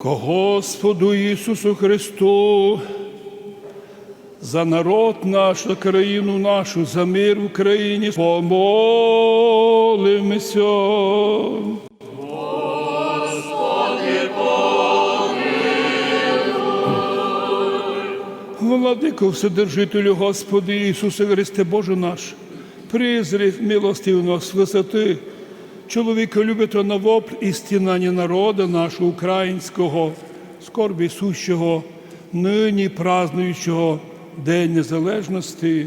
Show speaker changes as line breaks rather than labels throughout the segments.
Ко Господу Ісусу Христу, за народ наш, за країну нашу, за мир в Україні, помолимося. Владико, Вседержителю, Господи Ісусе Христе, Боже наш, призри милостив нас висоти, чоловіка любито на вопль і стінання народа нашого українського, скорбі сущого, нині празднуючого День Незалежності.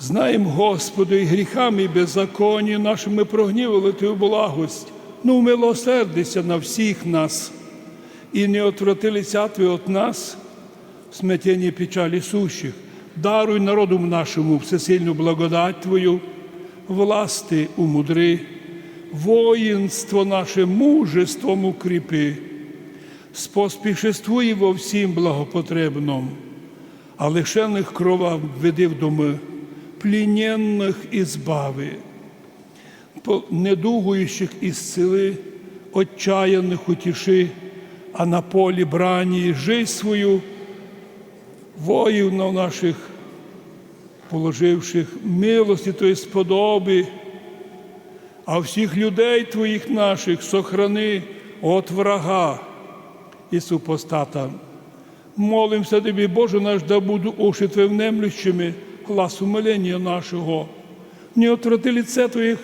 Знаємо, Господи, і гріхами і беззаконні нашими прогнівали Ти благость, ну милосердися на всіх нас, і не отвратилися Тві від нас, в смятенні печалі сущих. Даруй народу нашому всесильну благодать Твою, власти умудри, воїнство наше мужеством укріпи, споспішествуй во всім благопотребном, а лишених крова введи в доми, пліненних ізбави, недугуючих ісцели, отчаяних утіши, а на полі брані жизнь свою воїв на наших, положивших милості Твої сподоби, а всіх людей Твоїх наших сохрани от врага і супостата. Молимся Тобі, Боже наш, да буду уші Твоїм немлющими глас умилення нашого. Не отврати лице Твоїх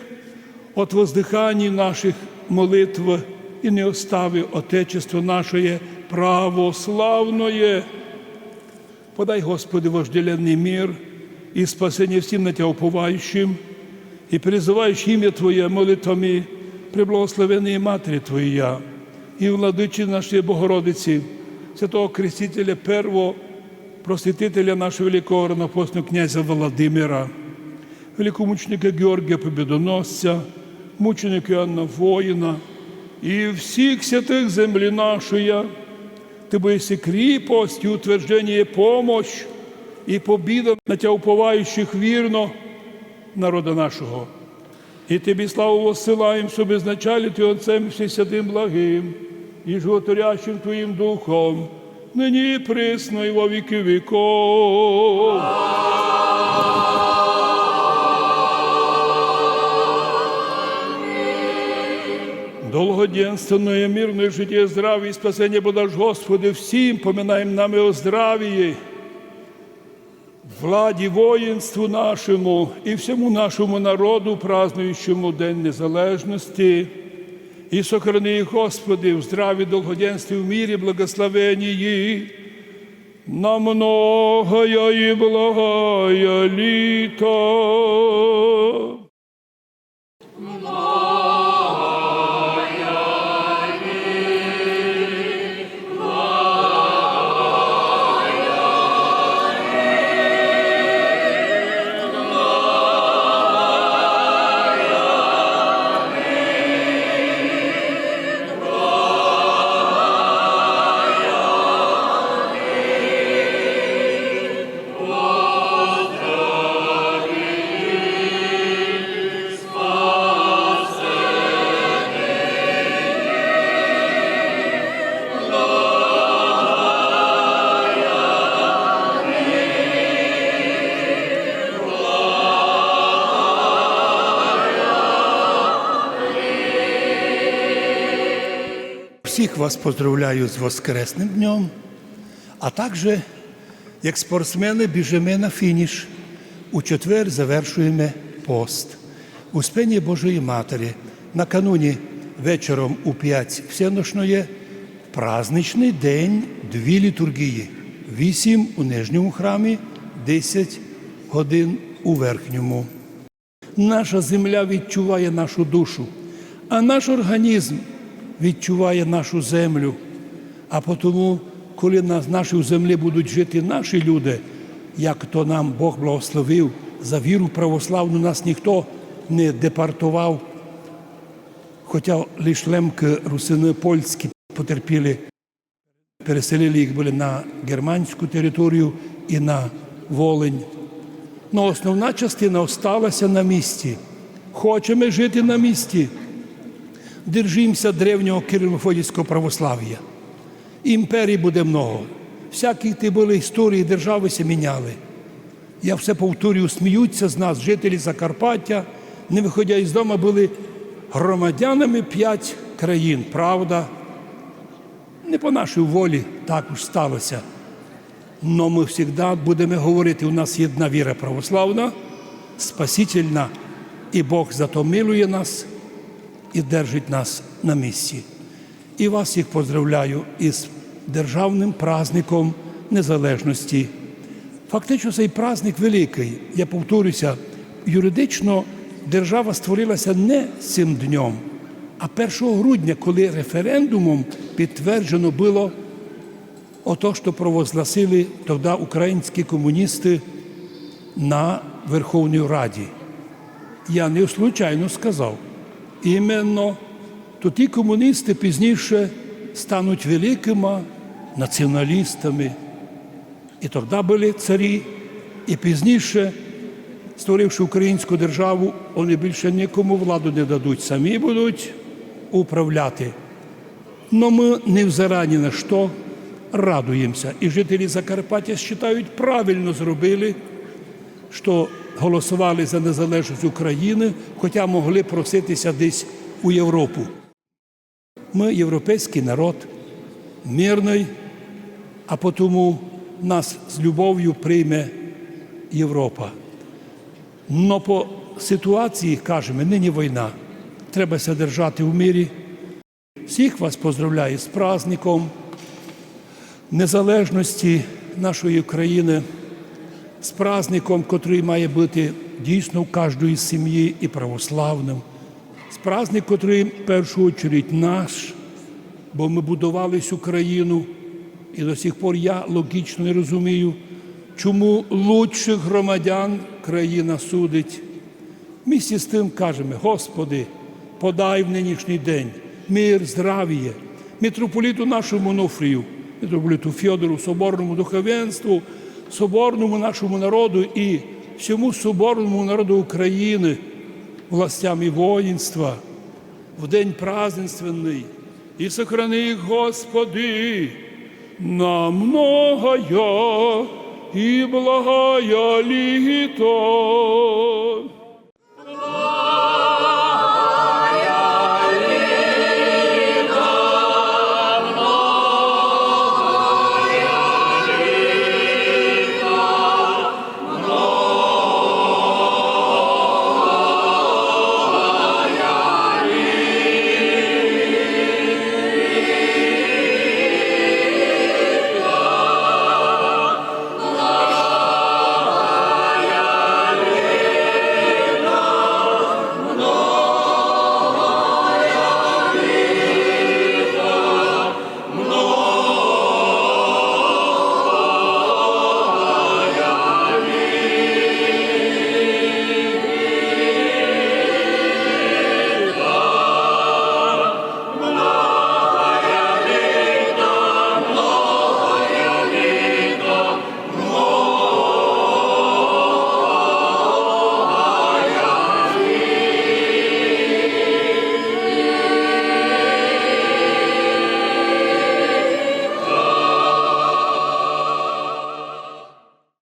от воздиханий наших молитв і не остави Отечество наше православное. Подай, Господи, вожделенный мир и спасение всем на Тебя уповающим и призывающим имя Твое молитвами преблагословенные Матери Твоя и владычи нашей Богородицы, святого Крестителя Первого, просвятителя нашего великого равнопостного князя Владимира, великомученика Георгия Победоносця, мученика Іоанна Воїна і всіх святих землі нашої, Ты боишься крепость и утверждение и помощь, и победа на Тебя уповающих вірно народа нашого. І Тобі славу воссилаем, щоб безначалі Ти Отцем Всесвятим благим і животворящим Твоїм Духом, нині і присно і во віки віков. Долгоденственное, мирное житие, здравие и спасение подашь, Господи, всім поминаем нами о здравии, владі воїнству нашому і всьому нашому народу, празднуючому День Незалежності. І сохрани Господи, в здраві, долгоденстві, в мірі, благословенії, на многое і благое літо.
Всіх вас поздравляю з Воскресним днем, а також, як спортсмени, біжимо на фініш. У четвер завершуємо пост. У спині Божої Матері накануні вечором у 5 всеношної праздничний день дві літургії. Вісім у нижньому храмі, 10 годин у верхньому. Наша земля відчуває нашу душу, а наш організм відчуває нашу землю. А тому, коли на нашій землі будуть жити наші люди, як то нам Бог благословив, за віру православну нас ніхто не депортував, хоча лише лемки русини польські потерпіли, переселили їх були на германську територію і на Волинь. Но основна частина осталася на місці. Хочемо жити на місці. Держимося древнього кирилофодійського православ'я. Імперій буде много. Всякі ти були історії, держави се міняли. Я все повторюю, сміються з нас, жителі Закарпаття, не виходя із дому, були громадянами п'ять країн. Правда, не по нашій волі також сталося. Но ми завжди будемо говорити, у нас є одна віра православна, спасительна, і Бог зато милує нас і держить нас на місці. І вас їх поздравляю із державним праздником незалежності. Фактично цей праздник великий. Я повторюся, юридично держава створилася не цим днем, а 1 грудня, коли референдумом підтверджено було ото, що провозгласили тоді українські комуністи на Верховній Раді. Я не случайно сказав. Іменно то комуністи пізніше стануть великими націоналістами. І тоді були царі, і пізніше, створивши українську державу, вони більше нікому владу не дадуть, самі будуть управляти. Но ми не взарані на що радуємося. І жителі Закарпаття вважають, правильно зробили, що голосували за незалежність України, хоча могли проситися десь у Європу. Ми європейський народ, мирний, а тому нас з любов'ю прийме Європа. Но по ситуації, кажемо, нині війна. Треба держати в мирі. Всіх вас поздравляю з праздником незалежності нашої країни, з праздником, котрий має бути дійсно в кожної сім'ї і православним. З праздник, котрий в першу чергу наш, бо ми будували цю країну, і до сих пор я логічно не розумію, чому лучших громадян країна судить. Місті з тим кажемо, Господи, подай в нинішній день мир, здравіє, митрополіту нашому Нофрію, митрополіту Фьодору, соборному духовенству, соборному нашому народу і всьому соборному народу України, властям і воїнства, в день празднественний, і сохрани Господи, на многое и благая літо.